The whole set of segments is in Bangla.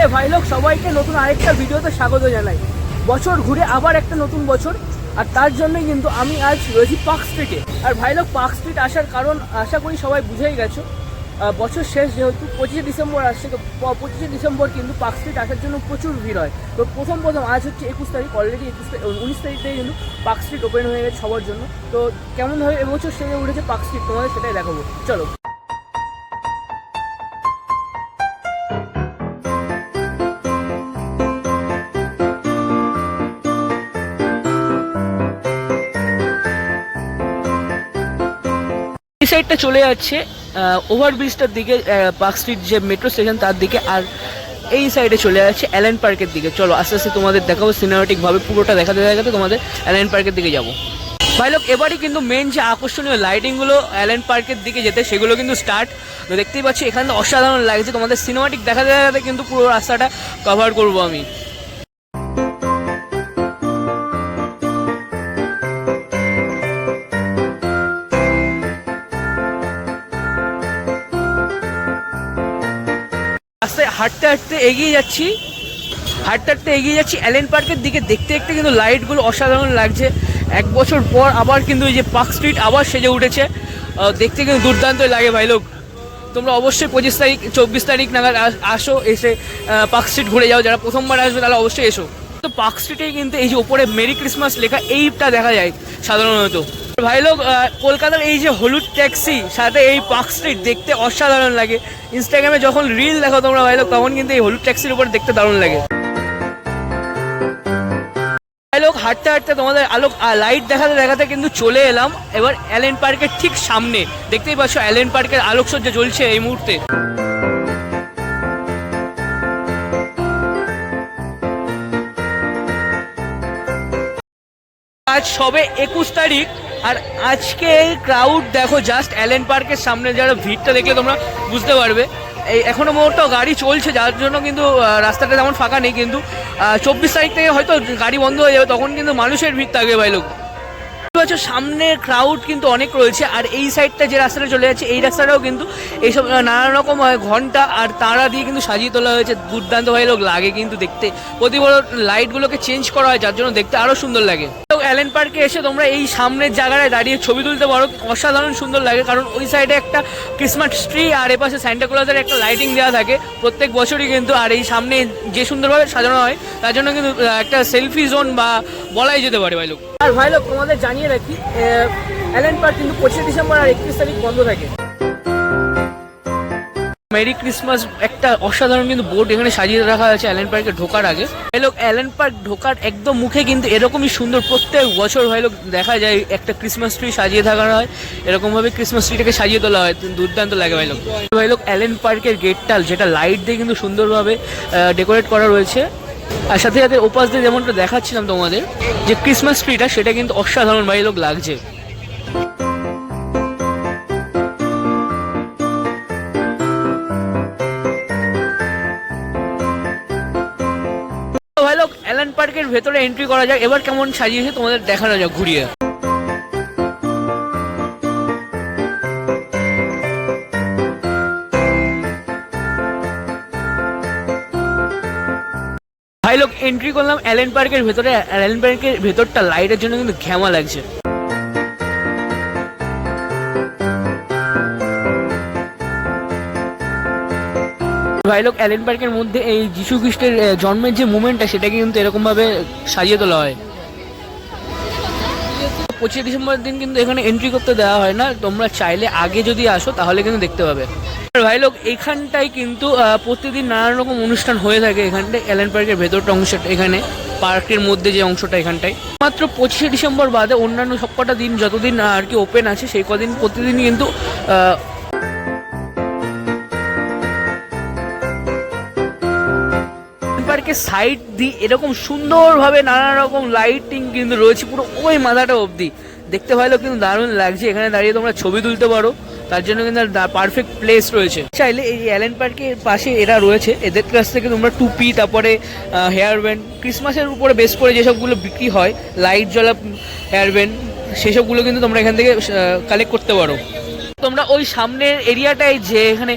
হে ভাই লোক, সবাইকে নতুন আরেকটা ভিডিওতে স্বাগত জানাই। বছর ঘুরে আবার একটা নতুন বছর, আর তার জন্যই কিন্তু আমি আজ রয়েছি পার্ক স্ট্রিটে। আর ভাই লোক, পার্ক স্ট্রিট আসার কারণ আশা করি সবাই বুঝেই গেছো বছর শেষ যেহেতু, পঁচিশে ডিসেম্বর আসছে, তো পঁচিশে ডিসেম্বর কিন্তু পার্ক স্ট্রিট আসার জন্য প্রচুর ভিড় হয়। তো প্রথম প্রথম আজ হচ্ছে একুশ তারিখ অলরেডি একুশ তারিখ উনিশ তারিখ থেকে কিন্তু পার্ক স্ট্রিট ওপেন হয়ে গেছে সবার জন্য। তো কেমনভাবে এবছর সেরে উঠেছে পার্ক স্ট্রিট, তোমাদের সেটাই দেখাবো। চলো। সাইডটা চলে যাচ্ছে ওভারব্রিজটার দিকে পার্ক স্ট্রিট যে মেট্রো স্টেশন তার দিকে, আর এই সাইডে চলে যাচ্ছে অ্যালেন পার্কের দিকে। চলো, আস্তে আস্তে তোমাদের দেখাবো সিনেমাটিক ভাবে, পুরোটা দেখাতে দেখাতে তোমাদের অ্যালেন পার্কের দিকে যাব। ভাই লোক এবারই কিন্তু মেন যে আকর্ষণীয় লাইটিংগুলো অ্যালেন পার্কের দিকে যেতে, সেগুলো কিন্তু স্টার্ট দেখতেই পাচ্ছি, এখানে অসাধারণ লাগছে। তোমাদের সিনেমাটিক দেখাতে দেখাতে কিন্তু পুরো রাস্তাটা কভার করব আমি। হাঁটতে হাঁটতে এগিয়ে যাচ্ছি। হাঁটতে হাঁটতে এগিয়ে যাচ্ছি। অ্যালেন পার্কের দিকে দেখতে দেখতে কিন্তু লাইটগুলো অসাধারণ লাগছে। এক বছর পর আবার কিন্তু এই যে পার্ক স্ট্রিট আবার সেজে উঠেছে। দেখতে কিন্তু দুর্দান্ত লাগে ভাই লোক। তোমরা অবশ্যই পঁচিশ তারিখ, চব্বিশ তারিখ নাগাদ আসো এসে পার্ক স্ট্রিট ঘুরে যাও। যারা প্রথমবার আসবে তারা অবশ্যই এসো। তো পার্ক স্ট্রিটে কিন্তু এই যে ওপরে মেরি ক্রিসমাস লেখা এইটা দেখা যায় সাধারণত। ভাই লোক কলকাতার এই যে হলুদ ট্যাক্সি, সাথে এই পার্ক স্ট্রিট দেখতে অসাধারণ লাগে। ইনস্টাগ্রামে যখন রিল দেখো তোমরা ভাই লোক, তখন কিন্তু এই হলুদ ট্যাক্সির উপর দেখতে দারুণ লাগে। ভাই লোক, হাঁটতে হাঁটতে তোমাদের আলোক লাইট দেখাতে দেখাতে কিন্তু চলে এলাম। এবার অ্যালেন পার্কের ঠিক সামনে। দেখতেই পাচ্ছ অ্যালেন পার্কের আলোকসজ্জা জ্বলছে এই মুহূর্তে। আজ সবে একুশ তারিখ। আর আজকে এই ক্রাউড দেখো জাস্ট অ্যালেন পার্কের সামনে যারা ভিড়টা দেখলে তোমরা বুঝতে পারবে। এই এখনও মোটও গাড়ি চলছে, যার জন্য কিন্তু রাস্তাটা তেমন ফাঁকা নেই কিন্তু চব্বিশ তারিখ থেকে হয়তো গাড়ি বন্ধ হয়ে যাবে, তখন কিন্তু মানুষের ভিড় থাকবে ভাই লোক। পাচ্ছ, সামনে ক্রাউড কিন্তু অনেক রয়েছে, আর এই সাইডটা যে রাস্তাটা চলে যাচ্ছে, এই রাস্তাটাও কিন্তু এইসব নানান রকম ঘণ্টা আর তারা দিয়ে কিন্তু সাজিয়ে তোলা হয়েছে। দুর্দান্ত ভাই লোক লাগে কিন্তু দেখতে। প্রতিবার লাইটগুলোকে চেঞ্জ করা হয়, যার জন্য দেখতে আরও সুন্দর লাগে। অ্যালেন পার্কে এসে তোমরা এই সামনের জায়গায় দাঁড়িয়ে ছবি তুলতে পারো। অসাধারণ সুন্দর লাগে, কারণ ওই সাইডে একটা ক্রিসমাস ট্রি আর এপাশে স্যান্টা ক্লজের একটা লাইটিং দেওয়া থাকে। প্রত্যেক বছরই কিন্তু আর এই সামনে যে সুন্দরভাবে সাজানো হয়, তার জন্য কিন্তু একটা সেলফি জোন বা বলাই যেতে পারে, ভাই লোক। আর ভাই লোক, তোমাদের জানিয়ে রাখি অ্যালেন পার্ক কিন্তু পঁচিশে ডিসেম্বর আর একত্রিশ তারিখ বন্ধ থাকে। মেরি ক্রিসমাস একটা অসাধারণ কিন্তু বোর্ড এখানে সাজিয়ে রাখা আছে অ্যালেন পার্কে ঢোকার আগে। ভাই লোক অ্যালেন পার্ক ঢোকার একদম মুখে কিন্তু এরকমই সুন্দর প্রত্যেক বছর ভাই লোক দেখা যায়, একটা ক্রিসমাস ট্রি সাজিয়ে থাকা হয়। এরকম ভাবে ক্রিসমাস ট্রিটাকে সাজিয়ে তোলা হয়, দুর্দান্ত লাগে ভাই লোক। ভাই লোক অ্যালেন পার্কের গেটটা যেটা লাইট দিয়ে কিন্তু সুন্দরভাবে ডেকোরেট করা রয়েছে। আর সাথে সাথে ওপাশ দিয়ে যেমনটা দেখাচ্ছিলাম তোমাদের, যে ক্রিসমাস ট্রিটা সেটা কিন্তু অসাধারণ ভাই লোক লাগছে। পার্কের ভেতরে এন্ট্রি করা যাক। এবার কেমন সাজিয়েছে তোমাদের দেখানো যাক, ঘুরিয়ে। এন্ট্রি করলাম অ্যালেন পার্কের ভেতরে। অ্যালেন পার্কের ভেতরটা লাইটের জন্য কিন্তু ঘ্যামা লাগছে। লোক অ্যালেন পার্কের মধ্যে এই যিশু খ্রিস্টের জন্মের যে মুভমেন্টটা সেটাকে কিন্তু এরকম ভাবে সাজিয়ে তোলা হয়। পঁচিশে ডিসেম্বরের দিন কিন্তু এখানে এন্ট্রি করতে দেওয়া হয় না। তোমরা চাইলে আগে যদি আসো, তাহলে কিন্তু দেখতে পাবে। ভাই লোক এখানটায় কিন্তু প্রতিদিন নানান রকম অনুষ্ঠান হয়ে থাকে এখানটায়। অ্যালেন পার্কের ভেতরটা অংশটা এখানে পার্কের মধ্যে যে অংশটা এখানটায়। মাত্র পঁচিশে ডিসেম্বর বাদে অন্যান্য সবকটা দিন যতদিন আর কি ওপেন আছে, সেই কদিন প্রতিদিনই কিন্তু পার্কের সাইড দিয়ে এরকম সুন্দরভাবে নানা রকম লাইটিং কিন্তু রয়েছে পুরো ওই মাথাটা অবধি। দেখতে ভালো কিন্তু দারুণ লাগছে। এখানে দাঁড়িয়ে তোমরা ছবি তুলতে পারো। তার জন্য কিন্তু পারফেক্ট প্লেস রয়েছে। চাইলে এই অ্যালেন পার্কের পাশে এরা রয়েছে। এদের কাছ থেকে তোমরা টুপি, তারপরে হেয়ার ব্যান্ড ক্রিসমাসের উপরে বেস করে যেসবগুলো বিক্রি হয় লাইট জ্বলা হেয়ার ব্যান্ড সেসবগুলো কিন্তু তোমরা এখান থেকে কালেক্ট করতে পারো। তোমরা ওই সামনের এরিয়াটায় যে এখানে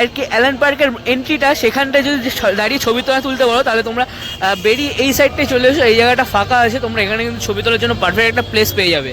আর কি অ্যালান পার্কের এন্ট্রিটা সেখানটায় যদি দাঁড়িয়ে ছবি তোলা তুলতে পারো তাহলে তোমরা বেরিয়ে এই সাইডটায় চলে এসো, এই জায়গাটা ফাঁকা আছে, তোমরা এখানে কিন্তু ছবি তোলার জন্য পারফেক্ট একটা প্লেস পেয়ে যাবে।